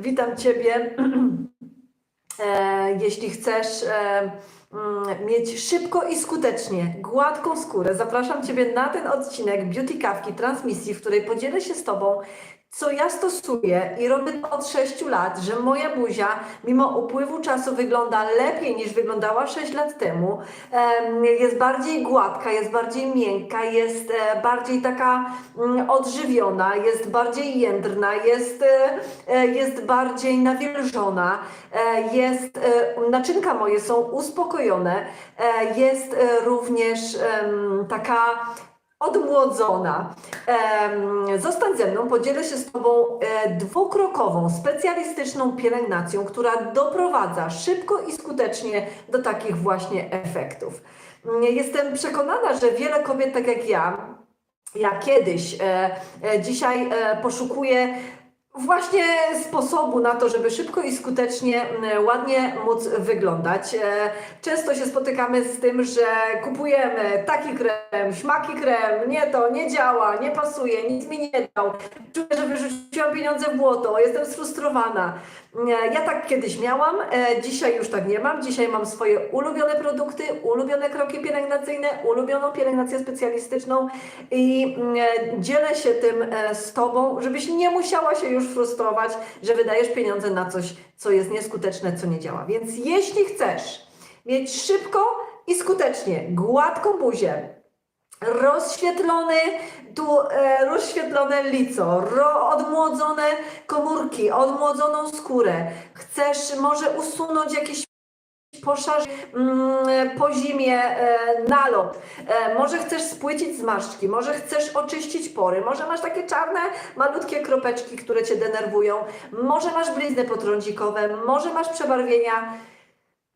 Witam Ciebie. E, Jeśli chcesz e, mm, mieć szybko i skutecznie gładką skórę, zapraszam Ciebie na ten odcinek Beauty Kawki transmisji, w której podzielę się z Tobą, co ja stosuję i robię to od 6 lat, że moja buzia, mimo upływu czasu, wygląda lepiej niż wyglądała 6 lat temu. Em, Jest bardziej gładka, jest bardziej miękka, jest e, bardziej taka mm, odżywiona, jest bardziej jędrna, jest, e, e, jest bardziej nawilżona, jest, naczynka moje są uspokojone, jest również taka odmłodzona. Zostań ze mną, podzielę się z Tobą e, dwukrokową, specjalistyczną pielęgnacją, która doprowadza szybko i skutecznie do takich właśnie efektów. Mm, Jestem przekonana, że wiele kobiet, tak jak ja, ja kiedyś, e, e, dzisiaj poszukuję właśnie sposobu na to, żeby szybko i skutecznie, m, ładnie móc wyglądać. E, Często się spotykamy z tym, że kupujemy taki krem, śmaki krem, nie to, nie działa, nie pasuje, nic mi nie dał. Czuję, że wyrzuciłam pieniądze w błoto, jestem sfrustrowana. E, Ja tak kiedyś miałam, e, dzisiaj już tak nie mam. Dzisiaj mam swoje ulubione produkty, ulubione kroki pielęgnacyjne, ulubioną pielęgnację specjalistyczną i e, dzielę się tym z Tobą, żebyś nie musiała się już frustrować, że wydajesz pieniądze na coś, co jest nieskuteczne, co nie działa. Więc jeśli chcesz mieć szybko i skutecznie gładką buzię, rozświetlony, tu e, rozświetlone lico, ro, odmłodzone komórki, odmłodzoną skórę. Chcesz może usunąć jakieś poszarz mm, po zimie e, nalot. E, może chcesz spłycić zmarszczki, może chcesz oczyścić pory, może masz takie czarne, malutkie kropeczki, które cię denerwują, może masz blizny potrądzikowe, może masz przebarwienia,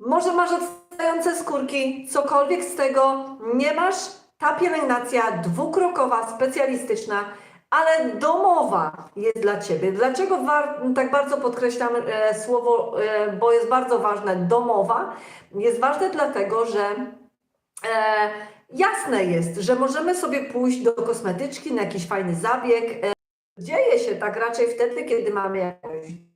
może masz odstające skórki, cokolwiek z tego nie masz, ta pielęgnacja dwukrokowa, specjalistyczna, ale domowa jest dla Ciebie. Dlaczego tak bardzo podkreślam e, słowo, e, bo jest bardzo ważne, domowa? Jest ważne dlatego, że e, jasne jest, że możemy sobie pójść do kosmetyczki na jakiś fajny zabieg. E, dzieje się tak raczej wtedy, kiedy mamy jakąś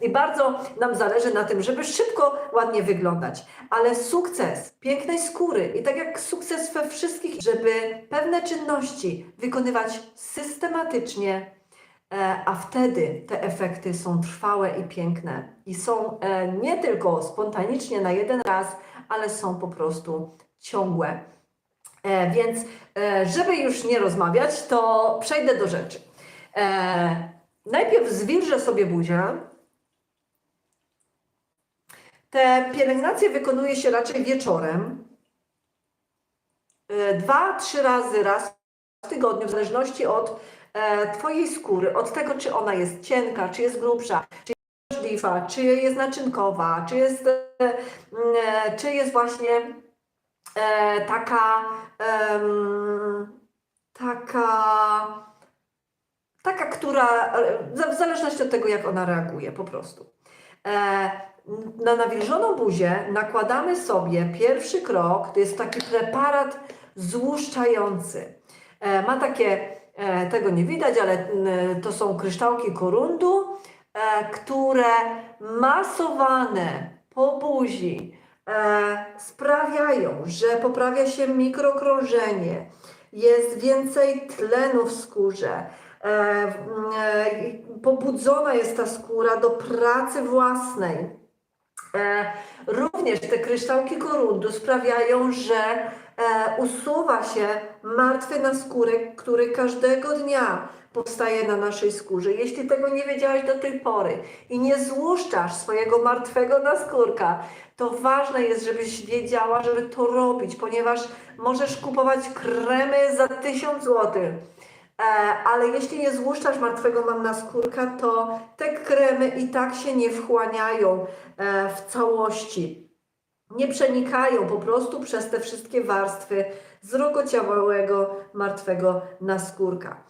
i bardzo nam zależy na tym, żeby szybko, ładnie wyglądać. Ale sukces pięknej skóry i tak jak sukces we wszystkich, żeby pewne czynności wykonywać systematycznie, e, a wtedy te efekty są trwałe i piękne. I są e, nie tylko spontanicznie na jeden raz, ale są po prostu ciągłe. E, Więc, żeby już nie rozmawiać, to przejdę do rzeczy. Najpierw zwilżę sobie buzię, te pielęgnacje wykonuje się raczej wieczorem. E, Dwa, trzy razy raz w tygodniu, w zależności od e, Twojej skóry, od tego, czy ona jest cienka, czy jest grubsza, czy jest żliwa, czy jest naczynkowa, czy jest, e, e, czy jest właśnie taka, taka, taka, która, w zależności od tego, jak ona reaguje, po prostu. Na nawilżoną buzię nakładamy sobie pierwszy krok, to jest taki preparat złuszczający. E, ma takie, e, tego nie widać, ale to są kryształki korundu, e, które masowane po buzi sprawiają, że poprawia się mikrokrążenie, jest więcej tlenu w skórze, pobudzona jest ta skóra do pracy własnej. E, Również te kryształki korundu sprawiają, że e, usuwa się martwy naskórek, który każdego dnia powstaje na naszej skórze. Jeśli tego nie wiedziałaś do tej pory i nie złuszczasz swojego martwego naskórka, to ważne jest, żebyś wiedziała, żeby to robić, ponieważ możesz kupować kremy za 1000 złotych. E, ale jeśli nie złuszczasz martwego mam naskórka, to te kremy i tak się nie wchłaniają e, w całości. Nie przenikają po prostu przez te wszystkie warstwy zrogociałego martwego naskórka.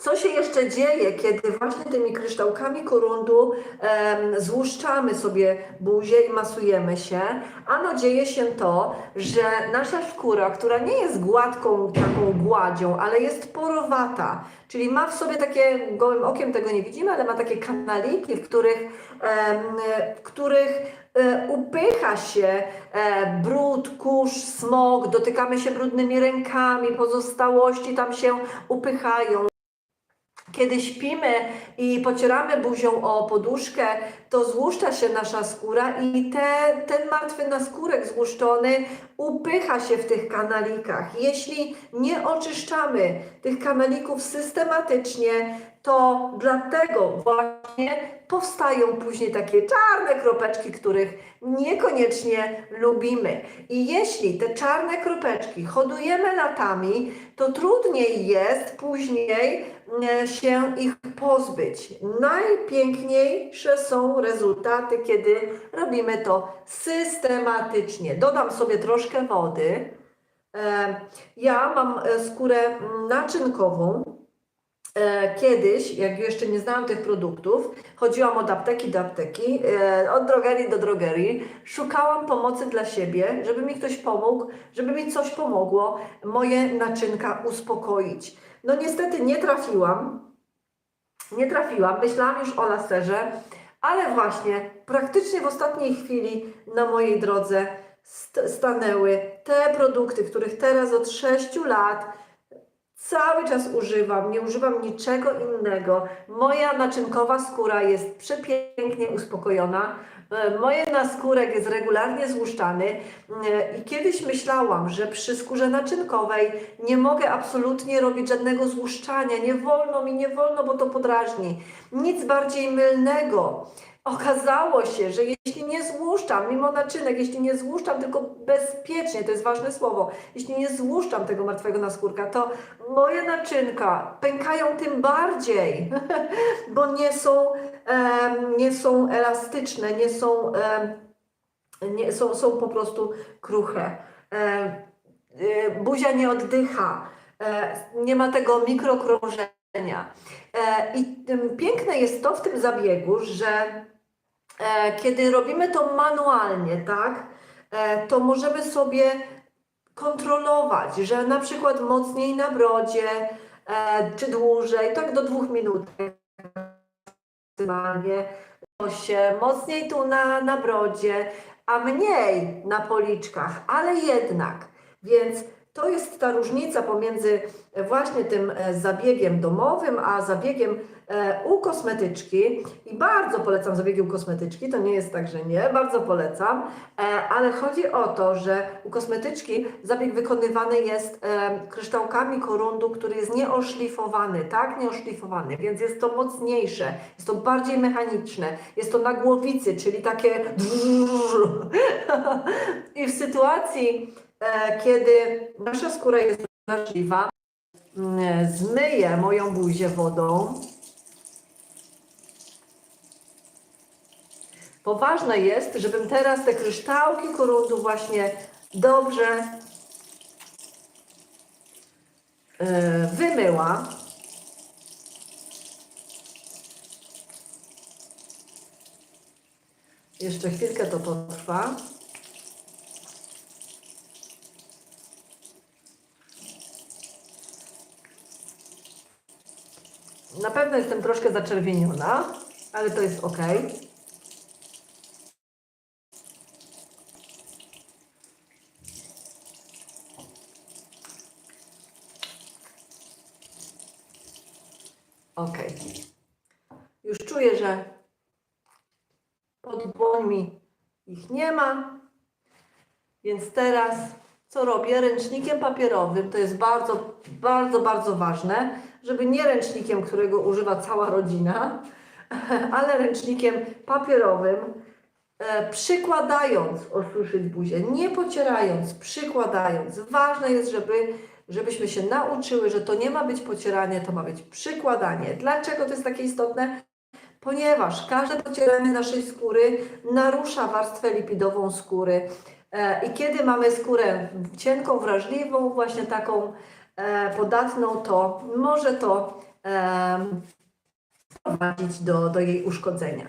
Co się jeszcze dzieje, kiedy właśnie tymi kryształkami korundu em, złuszczamy sobie buzię i masujemy się? Ano dzieje się to, że nasza skóra, która nie jest gładką taką gładzią, ale jest porowata, czyli ma w sobie takie, gołym okiem tego nie widzimy, ale ma takie kanaliki, w których, em, w których e, upycha się e, brud, kurz, smog, dotykamy się brudnymi rękami, pozostałości tam się upychają. Kiedy śpimy i pocieramy buzią o poduszkę, to złuszcza się nasza skóra i te, ten martwy naskórek złuszczony upycha się w tych kanalikach. Jeśli nie oczyszczamy tych kanalików systematycznie, to dlatego właśnie powstają później takie czarne kropeczki, których niekoniecznie lubimy. I jeśli te czarne kropeczki hodujemy latami, to trudniej jest później e, się ich pozbyć. Najpiękniejsze są rezultaty, kiedy robimy to systematycznie. Dodam sobie troszkę wody. E, Ja mam e, skórę naczynkową. E, Kiedyś, jak jeszcze nie znałam tych produktów, chodziłam od apteki do apteki, e, od drogerii do drogerii, szukałam pomocy dla siebie, żeby mi ktoś pomógł, żeby mi coś pomogło, moje naczynka uspokoić. No niestety nie trafiłam, nie trafiłam, myślałam już o laserze, ale właśnie praktycznie w ostatniej chwili na mojej drodze st- stanęły te produkty, których teraz od 6 lat cały czas używam, nie używam niczego innego. Moja naczynkowa skóra jest przepięknie uspokojona. E, Moje naskórek jest regularnie złuszczany E, i kiedyś myślałam, że przy skórze naczynkowej nie mogę absolutnie robić żadnego złuszczania, nie wolno mi, nie wolno, bo to podrażni. Nic bardziej mylnego. Okazało się, że jeśli nie złuszczam, mimo naczynek, jeśli nie złuszczam, tylko bezpiecznie, to jest ważne słowo, jeśli nie złuszczam tego martwego naskórka, to moje naczynka pękają tym bardziej, bo nie są, nie są elastyczne, nie są, nie, są, są po prostu kruche. Buzia nie oddycha, nie ma tego mikrokrążenia. E, I piękne jest to w tym zabiegu, że kiedy robimy to manualnie, tak, e, to możemy sobie kontrolować, że na przykład mocniej na brodzie, e, czy dłużej, tak do dwóch minut. Maksymalnie, mocniej tu na, na brodzie, a mniej na policzkach, ale jednak, więc to jest ta różnica pomiędzy właśnie tym e, zabiegiem domowym, a zabiegiem e, u kosmetyczki. I bardzo polecam zabiegi u kosmetyczki, to nie jest tak, że nie, bardzo polecam, e, ale chodzi o to, że u kosmetyczki zabieg wykonywany jest e, kryształkami korundu, który jest nieoszlifowany, tak, nieoszlifowany, więc jest to mocniejsze, jest to bardziej mechaniczne, jest to na głowicy, czyli takie i w sytuacji, e, kiedy nasza skóra jest wrażliwa, mm, zmyję moją buzię wodą. Bo ważne jest, żebym teraz te kryształki korundu właśnie dobrze e, wymyła. Jeszcze chwilkę to potrwa. Na pewno jestem troszkę zaczerwieniona, ale to jest ok. Ok. Już czuję, że pod dłońmi ich nie ma. Więc teraz co robię? Ręcznikiem papierowym, to jest bardzo, bardzo, bardzo ważne, żeby nie ręcznikiem, którego używa cała rodzina, ale ręcznikiem papierowym, e, przykładając osuszyć buzię, nie pocierając, przykładając. Ważne jest, żeby, żebyśmy się nauczyły, że to nie ma być pocieranie, to ma być przykładanie. Dlaczego to jest takie istotne? Ponieważ każde pocieranie naszej skóry narusza warstwę lipidową skóry. E, I kiedy mamy skórę cienką, wrażliwą, właśnie taką podatną, to może to em, prowadzić do, do jej uszkodzenia.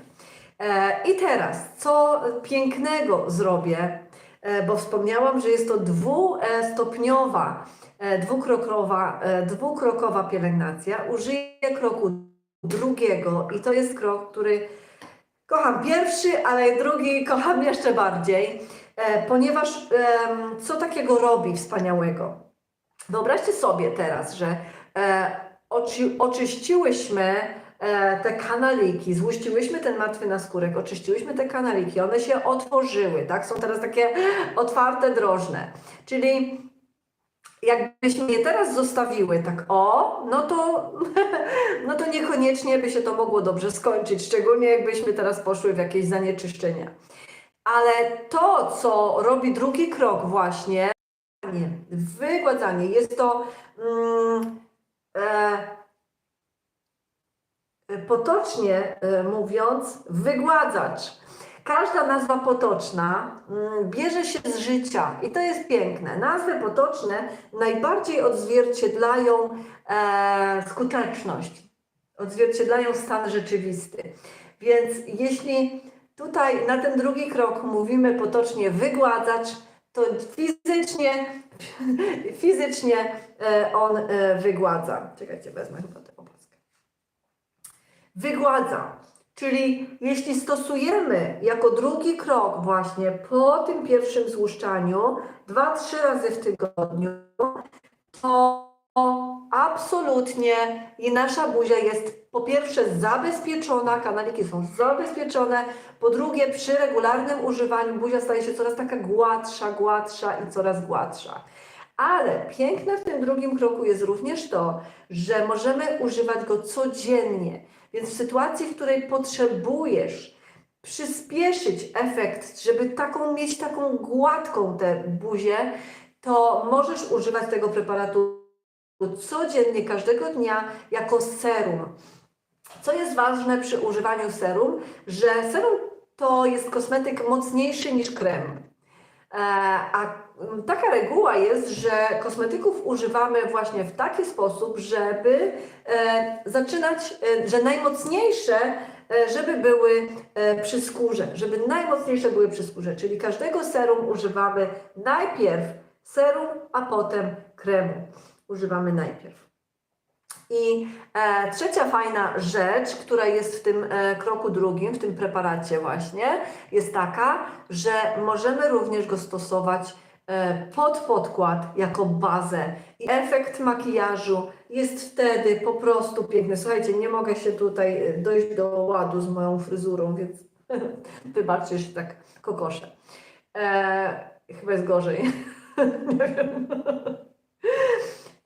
E, I teraz, co pięknego zrobię, e, bo wspomniałam, że jest to dwustopniowa, e, dwukrokowa, e, dwukrokowa pielęgnacja. Użyję kroku drugiego i to jest krok, który kocham pierwszy, ale drugi kocham jeszcze bardziej, e, ponieważ co takiego robi wspaniałego? Wyobraźcie sobie teraz, że e, oczy, oczyściłyśmy e, te kanaliki, złuściłyśmy ten martwy naskórek, oczyściłyśmy te kanaliki, one się otworzyły, tak? Są teraz takie otwarte, drożne. Czyli jakbyśmy je teraz zostawiły tak o, no to, no to niekoniecznie by się to mogło dobrze skończyć, szczególnie jakbyśmy teraz poszły w jakieś zanieczyszczenia. Ale to, co robi drugi krok właśnie, nie, wygładzanie, jest to mm, e, potocznie e, mówiąc, wygładzacz. Każda nazwa potoczna mm, bierze się z życia i to jest piękne. Nazwy potoczne najbardziej odzwierciedlają e, skuteczność, odzwierciedlają stan rzeczywisty. Więc jeśli tutaj na ten drugi krok mówimy potocznie wygładzacz, to fizycznie, fizycznie e, on e, wygładza. Czekajcie, wezmę chyba tę opaskę. Wygładza. Czyli jeśli stosujemy jako drugi krok właśnie po tym pierwszym złuszczaniu dwa, trzy razy w tygodniu, to absolutnie i nasza buzia jest po pierwsze zabezpieczona, kanaliki są zabezpieczone, po drugie przy regularnym używaniu buzia staje się coraz taka gładsza, gładsza i coraz gładsza. Ale piękne w tym drugim kroku jest również to, że możemy używać go codziennie. Więc w sytuacji, w której potrzebujesz przyspieszyć efekt, żeby taką mieć taką gładką tę buzię, to możesz używać tego preparatu codziennie, każdego dnia jako serum. Co jest ważne przy używaniu serum, że serum to jest kosmetyk mocniejszy niż krem. E, A taka reguła jest, że kosmetyków używamy właśnie w taki sposób, żeby e, zaczynać, e, że najmocniejsze, żeby były przy skórze, żeby najmocniejsze były przy skórze, czyli każdego serum używamy najpierw serum, a potem kremu. Używamy najpierw. I e, trzecia fajna rzecz, która jest w tym e, kroku drugim, w tym preparacie właśnie, jest taka, że możemy również go stosować e, pod podkład jako bazę. I efekt makijażu jest wtedy po prostu piękny. Słuchajcie, nie mogę się tutaj e, dojść do ładu z moją fryzurą, więc wybaczcie, że tak kokoszę. E, chyba jest gorzej. nie wiem.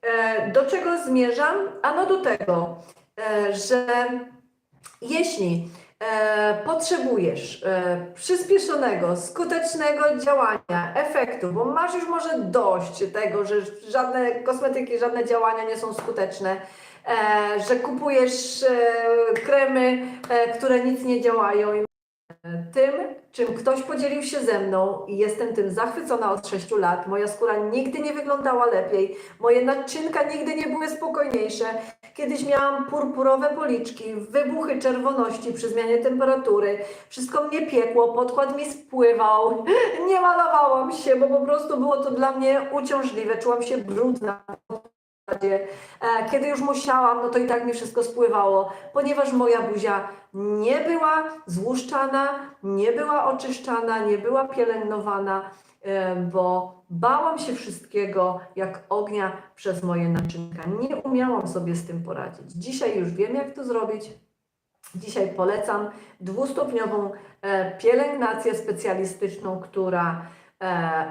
E, Do czego zmierzam? Ano do tego, e, że jeśli e, potrzebujesz przyspieszonego, skutecznego działania, efektu, bo masz już może dość tego, że żadne kosmetyki, żadne działania nie są skuteczne, że kupujesz kremy, które nic nie działają tym, czym ktoś podzielił się ze mną i jestem tym zachwycona od 6 lat. Moja skóra nigdy nie wyglądała lepiej, moje naczynka nigdy nie były spokojniejsze. Kiedyś miałam purpurowe policzki, wybuchy czerwoności przy zmianie temperatury, wszystko mnie piekło, podkład mi spływał, nie malowałam się, bo po prostu było to dla mnie uciążliwe, czułam się brudna. E, Kiedy już musiałam, no to i tak mi wszystko spływało, ponieważ moja buzia nie była złuszczana, nie była oczyszczana, nie była pielęgnowana, e, bo bałam się wszystkiego jak ognia przez moje naczynka. Nie umiałam sobie z tym poradzić. Dzisiaj już wiem, jak to zrobić. Dzisiaj polecam dwustopniową e, pielęgnację specjalistyczną, która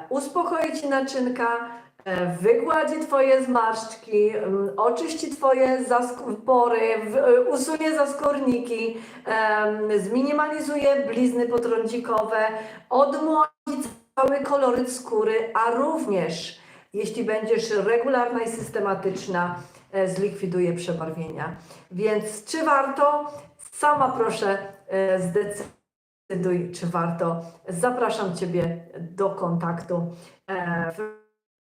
uspokoi Ci naczynka, wygładzi Twoje zmarszczki, m, oczyści Twoje pory, e, usunie zaskórniki, zminimalizuje blizny potrądzikowe, odmłodzi cały koloryt skóry, a również, jeśli będziesz regularna i systematyczna, e, zlikwiduje przebarwienia. Więc czy warto? Sama proszę e, zdecyduj, czy warto. Zapraszam Ciebie do kontaktu.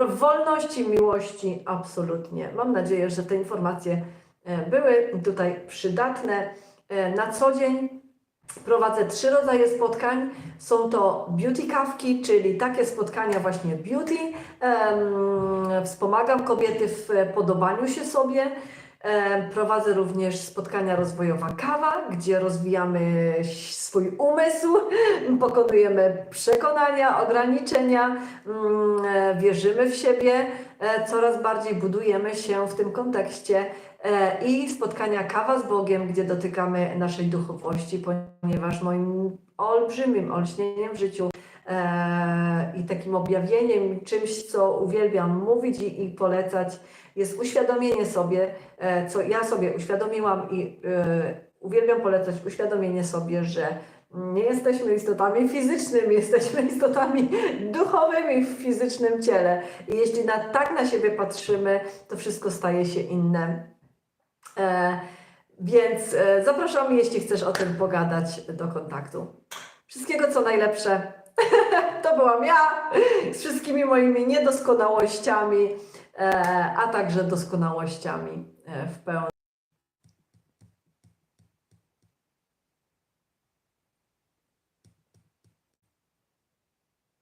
Wolności, miłości, absolutnie. Mam nadzieję, że te informacje e, były tutaj przydatne. E, Na co dzień prowadzę trzy rodzaje spotkań. Są to beauty kawki, czyli takie spotkania właśnie beauty. Wspomagam kobiety w podobaniu się sobie. Prowadzę również spotkania rozwojowa kawa, gdzie rozwijamy swój umysł, pokonujemy przekonania, ograniczenia, mm, e, wierzymy w siebie, e, coraz bardziej budujemy się w tym kontekście E, i spotkania Kawa z Bogiem, gdzie dotykamy naszej duchowości, ponieważ moim olbrzymim olśnieniem w życiu i takim objawieniem, czymś, co uwielbiam mówić i polecać, jest uświadomienie sobie, e, co ja sobie uświadomiłam i e, uwielbiam polecać uświadomienie sobie, że nie jesteśmy istotami fizycznymi, jesteśmy istotami duchowymi w fizycznym ciele. I jeśli na, tak na siebie patrzymy, to wszystko staje się inne. E, więc e, zapraszam, jeśli chcesz o tym pogadać, do kontaktu. Wszystkiego co najlepsze. to byłam ja z wszystkimi moimi niedoskonałościami, a także doskonałościami e, w pełni.